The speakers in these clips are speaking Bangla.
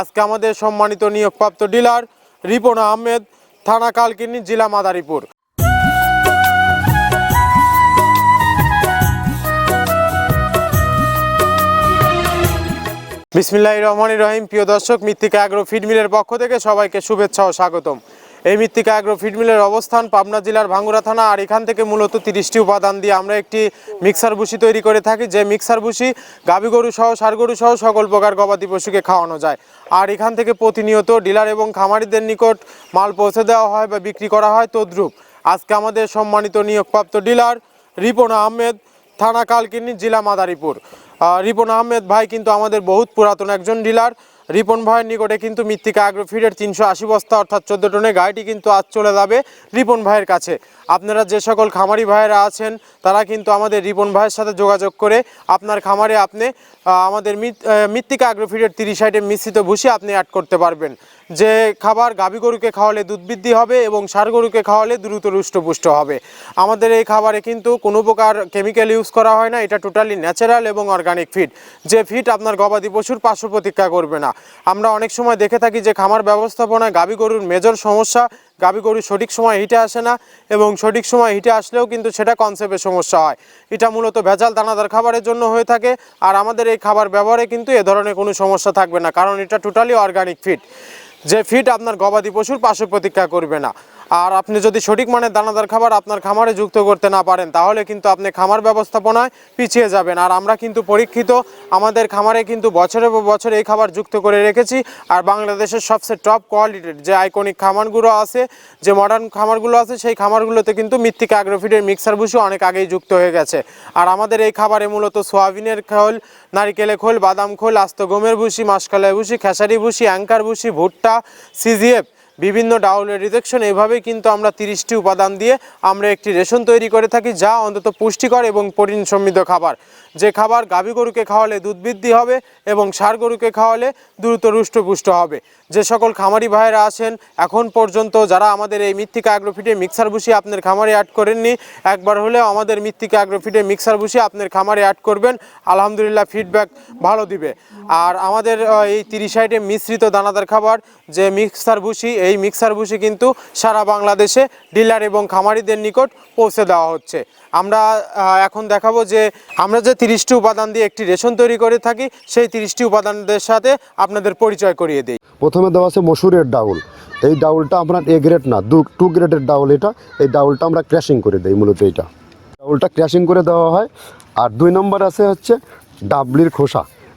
আজকে আমাদের সম্মানিত নিয়োগপ্রাপ্ত ডিলার রিপন আহমেদ, থানা কালকিনি, জেলা মাদারীপুর। বিসমিল্লাহ রহমান রহিম। প্রিয় দর্শক, মৃত্তিকা অ্যাগ্রো ফিডমিলের পক্ষ থেকে সবাইকে শুভেচ্ছা ও স্বাগতম। এই মৃত্তিকা অ্যাগ্রো ফিড মিলের অবস্থান পাবনা জেলার ভাঙ্গুরা থানা, আর এখান থেকে মূলত তিরিশটি উপাদান দিয়ে আমরা একটি মিক্সার ভুসি তৈরি করে থাকি। যে মিক্সার ভুসি গাভী গরু সহ সার গরু সহ সকল প্রকার গবাদি পশুকে খাওয়ানো যায়। আর এখান থেকে প্রতিনিয়ত ডিলার এবং খামারিদের নিকট মাল পৌঁছে দেওয়া হয় বা বিক্রি করা হয় তদ্রুপ। আজকে আমাদের সম্মানিত নিয়োগপ্রাপ্ত ডিলার রিপন আহমেদ, থানা কালকিনি, জেলা মাদারীপুর। রিপন আহমেদ ভাই কিন্তু আমাদের বহুত পুরাতন একজন ডিলার। রিপন ভাইয়ের নিকটে কিন্তু মৃত্তিকা আগ্রো আগ্রোফিডের তিনশো আশি বস্তা অর্থাৎ চোদ্দ টনের গাড়িটি কিন্তু আজ চলে যাবে রিপন ভাইয়ের কাছে। আপনারা যে সকল খামারি ভাইয়েরা আছেন, তারা কিন্তু আমাদের রিপন ভাইয়ের সাথে যোগাযোগ করে আপনার খামারে আপনি আমাদের মৃত্তিকা আগ্রোফিডের তিরিশ আইটেম মিশ্রিত ভুসি আপনি অ্যাড করতে পারবেন। যে খাবার গাভী গরুকে খাওয়ালে দুধ বৃদ্ধি হবে এবং ষাঁড় গরুকে খাওয়ালে দ্রুত রুষ্টপুষ্ট হবে। আমাদের এই খাবারে কিন্তু কোনো প্রকার কেমিক্যাল ইউজ করা হয় না, এটা টোটালি ন্যাচারাল এবং অর্গানিক ফিড যে ফিড আপনার গবাদি পশুর পার্শ্ব প্রতিক্রিয়া করবে না। আমরা অনেক সময় দেখে থাকি যে খামার ব্যবস্থাপনায় গাভী গরুর মেজর সমস্যা গাভী গরু সঠিক সময় হিটে আসে না এবং সঠিক সময় হিটে আসলেও কিন্তু সেটা কনসেপ্টের সমস্যা হয়। এটা মূলত ভেজাল দানাদার খাবারের জন্য হয়ে থাকে আর আমাদের এই খাবার ব্যবহারে কিন্তু এ ধরনের কোনো সমস্যা থাকবে না, কারণ এটা টোটালি অর্গানিক ফিড যে ফিড আপনার গবাদি পশুর পার্শ্ব প্রতীক্ষা করবে না। আর আপনি যদি সঠিক মানের দানাদার খাবার আপনার খামারে যুক্ত করতে না পারেন, তাহলে কিন্তু আপনি খামার ব্যবস্থাপনায় পিছিয়ে যাবেন। আর আমরা কিন্তু পরীক্ষিত, আমাদের খামারে কিন্তু বছরের পর বছর এই খাবার যুক্ত করে রেখেছি। আর বাংলাদেশের সবচেয়ে টপ কোয়ালিটির যে আইকনিক খামারগুলো আছে, যে মডার্ন খামারগুলো আছে, সেই খামারগুলোতে কিন্তু মৃত্তিকা আগ্রোফিডের মিক্সার ভুষি অনেক আগেই যুক্ত হয়ে গেছে। আর আমাদের এই খাবারে মূলত সোয়াবিনের খোল, নারিকেলের খোল, বাদাম খোল, আস্ত গমের ভুসি, মাসকালাই ভুসি, খেসারি ভুসি অ্যাঙ্কার ভুসি, ভুট্টা, সিজিএফ বিভিন্ন ডাউলের রিজেকশন এভাবেই কিন্তু আমরা তিরিশটি উপাদান দিয়ে আমরা একটি রেশন তৈরি করে থাকি, যা অন্তত পুষ্টিকর এবং প্রোটিন সমৃদ্ধ খাবার। যে খাবার গাভী গরুকে খাওয়ালে দুধ বৃদ্ধি হবে এবং ষাঁড় গরুকে খাওয়ালে দ্রুত রুষ্টপুষ্ট হবে। যে সকল খামারি ভাইয়েরা আছেন, এখন পর্যন্ত যারা আমাদের এই মৃত্তিকা অ্যাগ্রোফিটে মিক্সার ভুসি আপনার খামারে অ্যাড করেননি, একবার হলেও আমাদের মৃত্তিকা অ্যাগ্রোফিটে মিক্সার ভুসি আপনার খামারে অ্যাড করবেন, আলহামদুলিল্লাহ ফিডব্যাক ভালো দিবে। আর আমাদের এই তিরিশ আইটেম মিশ্রিত দানাদার খাবার, যে মিক্সার ভুসি এই মিক্সার ভুসি কিন্তু সারা বাংলাদেশে ডিলার এবং খামারিদের নিকট পৌঁছে দেওয়া হচ্ছে। আমরা এখন দেখাবো যে আমরা যে তিরিশটি উপাদান দিয়ে একটি রেশন তৈরি করে থাকি, সেই তিরিশটি উপাদানদের সাথে আপনাদের পরিচয় করিয়ে দিই। প্রথমে দেওয়া আছে মসুরের ডাউল। এই ডাউলটা আপনার এ গ্রেড না, দু টু গ্রেডের ডাউল এটা। এই ডাউলটা আমরা ক্র্যাশিং করে দিই মূলত এইটা ডাউলটা ক্র্যাশিং করে দেওয়া হয়। আর দুই নম্বর আছে হচ্ছে ডাবলির খোসা।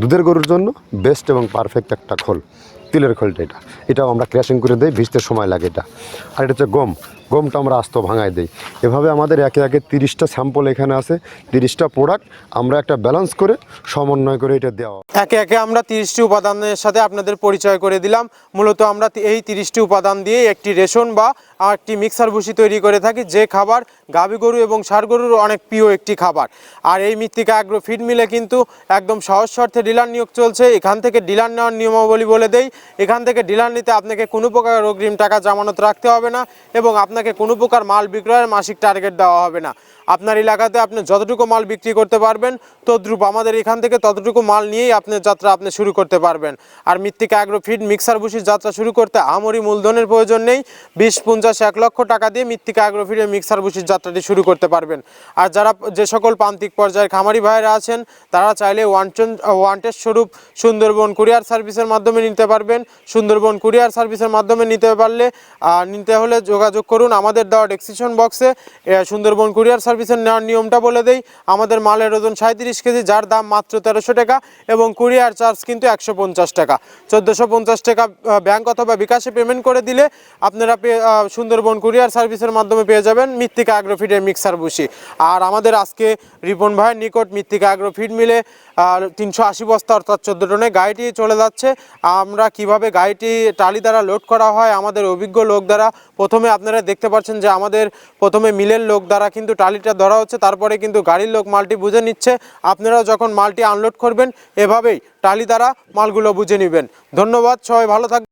দুধের গরুর জন্য বেস্ট এবং পারফেক্ট একটা খোল, তিলের খোলটা এটা। এটাও আমরা ক্র্যাশিং করে দিই, ভিজতে সময় লাগে এটা। আর এটা হচ্ছে গম। গমটা আমরা আস্ত ভাঙায় দিই। এভাবে আমাদের একে একে তিরিশটা স্যাম্পল এখানে আছে, তিরিশটা প্রোডাক্ট আমরা একটা ব্যালেন্স করে সমন্বয় করে এটা দেওয়া একে একে আমরা তিরিশটি উপাদানের সাথে আপনাদের পরিচয় করে দিলাম। মূলত আমরা এই তিরিশটি উপাদান দিয়ে একটি রেশন বা একটি মিক্সার ভুসি তৈরি করে থাকি, যে খাবার গাভী গরু এবং ষাঁড় গরুর অনেক প্রিয় একটি খাবার। আর এই মৃত্তিকা অ্যাগ্রো ফিড মিলে কিন্তু একদম সহজ শর্তে ডিলার নিয়োগ চলছে। এখান থেকে ডিলার নেওয়ার নিয়মাবলী বলে দেই। এখান থেকে ডিলার নিতে আপনাকে কোনো প্রকার অগ্রিম টাকা জামানত রাখতে হবে না এবং আপনাকে কোনো প্রকার মাল বিক্রয়ের মাসিক টার্গেট দেওয়া হবে না। আপনার এলাকাতে আপনি যতটুকু মাল বিক্রি করতে পারবেন, তদ্রুপ আমাদের এখান থেকে ততটুকু মাল নিয়েই আপনার যাত্রা আপনি শুরু করতে পারবেন। আর মৃত্তিকা অ্যাগ্রো ফিড মিক্সার বুসির যাত্রা শুরু করতে আমরি মূলধনের প্রয়োজন নেই। বিশ, পঞ্চাশ, এক লক্ষ টাকা দিয়ে মৃত্তিকা অ্যাগ্রো ফিডের মিক্সার বুসির যাত্রাটি শুরু করতে পারবেন। আর যারা যে সকল প্রান্তিক পর্যায়ের খামারি ভাইয়েরা আছেন, তারা চাইলে ওয়ান ওয়ান টেস্ট স্বরূপ সুন্দরবন কুরিয়ার সার্ভিসের মাধ্যমে নিতে পারবেন। সুন্দরবন কুরিয়ার সার্ভিসের মাধ্যমে নিতে পারলে নিতে হলে যোগাযোগ করুন আমাদের দেওয়া ডেসক্রিপশন বক্সে সুন্দরবন কুরিয়ার সার্ভিসের নেওয়ার নিয়মটা বলে দেই। আমাদের মালের ওজন সাঁত্রিশ কেজি, যার দাম মাত্র তেরোশো টাকা এবং কুরিয়ার চার্জ কিন্তু একশো পঞ্চাশ টাকা। চোদ্দোশো পঞ্চাশ টাকা ব্যাংক অথবা বিকাশে পেমেন্ট করে দিলে আপনারা সুন্দরবন কুরিয়ার সার্ভিসের মাধ্যমে পেয়ে যাবেন মৃত্তিকা অ্যাগ্রোফিডের মিক্সার বুসি আর আমাদের আজকে রিপন ভাইয়ের নিকট মৃত্তিকা অ্যাগ্রোফিড মিলে তিনশো আশি বস্তা অর্থাৎ চোদ্দ টনে গাড়িটি চলে যাচ্ছে। আমরা কীভাবে গাড়িটি টালি দ্বারা লোড করা হয়, আমাদের অভিজ্ঞ লোক দ্বারা প্রথমে আপনারা দেখতে পাচ্ছেন যে আমাদের প্রথমে মিলের লোক দ্বারা কিন্তু টালিটা ধরা হচ্ছে, তারপরে কিন্তু গাড়ির লোক মালটি বুঝে নিচ্ছে। আপনারাও যখন মালটি আনলোড করবেন, এভাবেই টালি দ্বারা মালগুলো বুঝে নেবেন। ধন্যবাদ, সবাই ভালো থাকবেন।